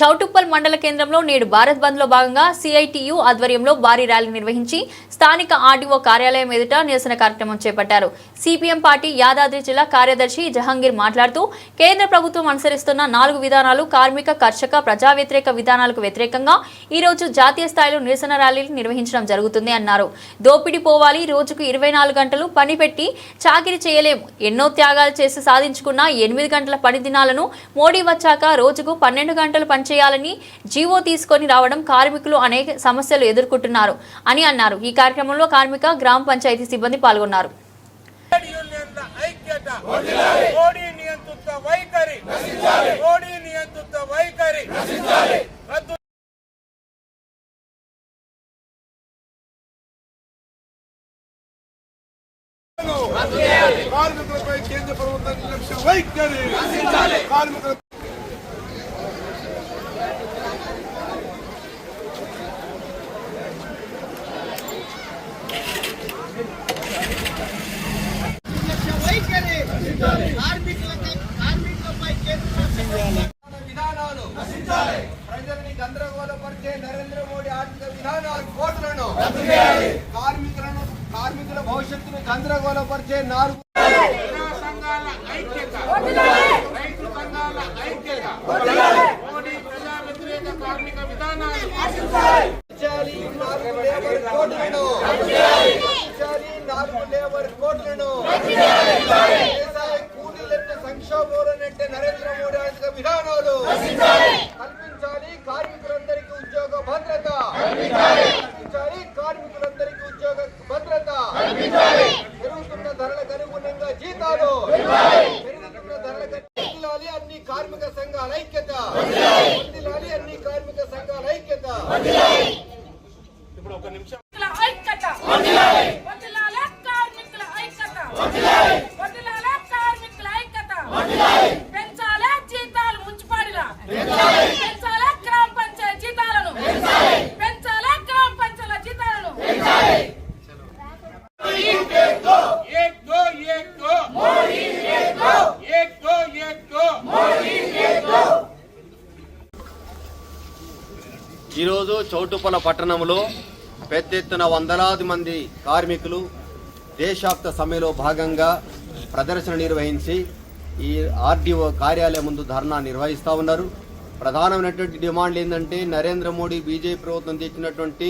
చౌటుప్పల్ మండల కేంద్రంలో నేడు భారత్ బంద్లో భాగంగా సిఐటియు ఆధ్వర్యంలో భారీ ర్యాలీ నిర్వహించి స్థానిక ఆర్డీఓ కార్యాలయం ఎదుట నిరసన కార్యక్రమం చేపట్టారు. సిపిఎం పార్టీ యాదాద్రి జిల్లా కార్యదర్శి జహంగీర్ మాట్లాడుతూ కేంద్ర ప్రభుత్వం అనుసరిస్తున్న నాలుగు విధానాలు కార్మిక కర్షక ప్రజా వ్యతిరేక విధానాలకు వ్యతిరేకంగా ఈ రోజు జాతీయ స్థాయిలో నిరసన ర్యాలీలు నిర్వహించడం జరుగుతుంది అన్నారు. దోపిడీ పోవాలి రోజుకు ఇరవై నాలుగు గంటలు పని పెట్టి చాకిరి చేయలేం ఎన్నో త్యాగాలు చేసి సాధించుకున్న ఎనిమిది గంటల పని దినాలను మోడీ వచ్చాక రోజుకు పన్నెండు గంటలు పని చేయాలని జీవో తీసుకొని రావడం కార్మికులు అనేక సమస్యలు ఎదుర్కొంటున్నారు అని అన్నారు. ఈ కార్యక్రమంలో కార్మిక గ్రామ పంచాయతీ సిబ్బంది పాల్గొన్నారు. కార్మికులపై కేంద్ర ప్రభుత్వం నిర్లక్ష్యం వైఖరి. కార్మికుల వైఖరి కార్మికులపై కార్మికులపై కేంద్ర విధానాలు ప్రజల్ని గందరగోళపరిచే నరేంద్ర మోడీ ఆర్థిక విధానాలు కోట్లను కార్మికులను కార్మికుల భవిష్యత్తును గందరగోళపరిచే నాలుగు సంఘాల ఐక్యత. రైతు సంఘాల ఐక్యత. మోడీ ప్రజా వ్యతిరేక కార్మిక విధానాలు. చేయాలి నాలుగు లేబర్ వ్యవసాయ కూలీలకు సంక్షోభాలనంటే నరేంద్ర మోడీ ఆర్థిక విధానాలు కల్పించాలి కార్మికులందరికీ ఉద్యోగ భద్రత కల్పించాలి కార్మికులందరికీ ఉద్యోగ భద్రత పెరుగుతున్న ధరలకు ధరలకు పొందిలాలి అన్ని కార్మిక సంఘాల ఐక్యత! అన్ని కార్మిక సంఘాల ఐక్యత! ఇప్పుడు ఒక నిమిషం. కార్మికుల ఐక్యత! వదిలాలే కార్మికుల ఐక్యత! వదిలాలే కార్మికుల ఐక్యత! పెంచాలే జీతాలు మున్సిపాలిటీల పెంచాలే! గ్రామ పంచాయతీ జీతాలను! పెంచాలే! గ్రామ పంచాయతీ జీతాలను! ఈరోజు చౌటుప్పల పట్టణంలో పెద్ద ఎత్తున వందలాది మంది కార్మికులు దేశాప్త సమ్మెలో భాగంగా ప్రదర్శన నిర్వహించి ఈ ఆర్డీఓ కార్యాలయం ముందు ధర్నా నిర్వహిస్తూ ఉన్నారు. ప్రధానమైనటువంటి డిమాండ్ ఏంటంటే నరేంద్ర మోడీ బీజేపీ ప్రభుత్వం తెచ్చినటువంటి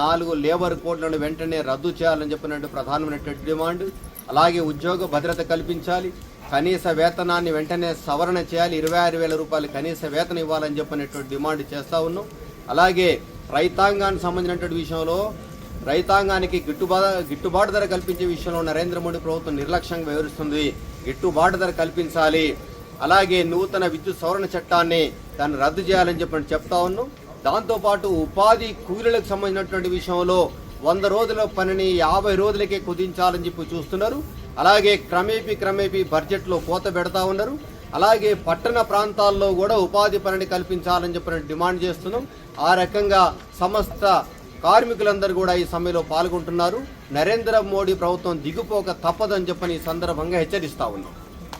నాలుగు లేబర్ కోడ్లను వెంటనే రద్దు చేయాలని చెప్పినట్టు ప్రధానమైనటువంటి డిమాండ్. అలాగే ఉద్యోగ భద్రత కల్పించాలి. కనీస వేతనాన్ని వెంటనే సవరణ చేయాలి. ఇరవై ఆరు వేల రూపాయలు కనీస వేతనం ఇవ్వాలని చెప్పినటువంటి డిమాండ్ చేస్తూ ఉన్నాం. అలాగే రైతాంగానికి సంబంధించినటువంటి విషయంలో రైతాంగానికి గిట్టుబాటు గిట్టుబాటు ధర కల్పించే విషయంలో నరేంద్ర మోడీ ప్రభుత్వం నిర్లక్ష్యంగా వివరిస్తుంది గిట్టుబాటు ధర కల్పించాలి. అలాగే నూతన విద్యుత్ సవరణ చట్టాన్ని దాన్ని రద్దు చేయాలని చెప్పి చెప్తా ఉన్నాం. దాంతోపాటు ఉపాధి కూలీలకు సంబంధించినటువంటి విషయంలో వంద రోజుల పనిని యాభై రోజులకే కుదించాలని చెప్పి చూస్తున్నారు. అలాగే క్రమేపీ క్రమేపీ బడ్జెట్లో కోత పెడతా ఉన్నారు. అలాగే పట్టణ ప్రాంతాల్లో కూడా ఉపాధి పనిని కల్పించాలని చెప్పిన డిమాండ్ చేస్తున్నాం. ఆ రకంగా సమస్త కార్మికులందరూ కూడా ఈ సమ్మెలో పాల్గొంటున్నారు. నరేంద్ర మోడీ ప్రభుత్వం దిగుపోక తప్పదని చెప్పని ఈ సందర్భంగా హెచ్చరిస్తా ఉన్నాం.